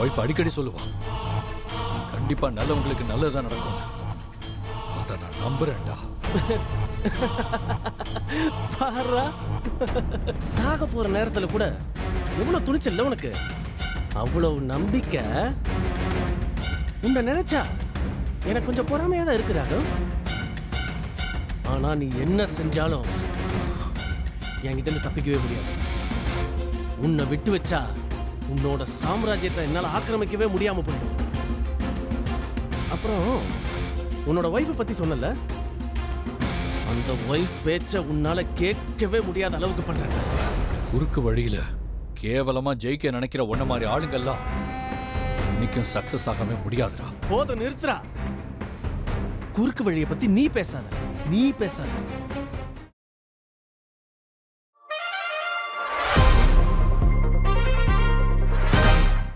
Wife அடிக்கடி சொல்லுவான் கண்டிப்பா நல்லவங்களுக்கு நல்லதா நடக்கும். அதை நான் நம்புறேன்டா. பாரா. சாக போற நேரத்துல கூட எவ்வளவு துணிச்சல்ல உனக்கு? அவ்வளவு நம்பிக்கை. உன்னை நினைச்சா எனக்கு கொஞ்சம் பொறாமையா தான் இருக்கிறாங்க ஆனா நீ என்ன செஞ்சாலும் என்கிட்ட தப்பிக்கவே முடியாது. உன்னை விட்டு வச்சா உன்னோட சாம்ராஜ்யத்தை என்னால ஆக்கிரமிக்கவே முடியாம போயிடும். அப்புறம் உன்னோட ஒய்ஃபை பத்தி சொன்னல அந்த ஒய்ஃப் பேச்ச உன்னால கேட்கவே முடியாத அளவுக்கு பண்றேன். குறுக்கு வழியில கேவலமா ஜெயிக்க நினைக்கிற ஒன்ன மாதிரி ஆளுங்கெல்லாம் இன்னைக்கும் சக்சஸ் ஆகவே முடியாதுடா. போதும் நிறுத்துறா குறுக்கு வழியை பத்தி நீ பேசாத. நீ பேசாத.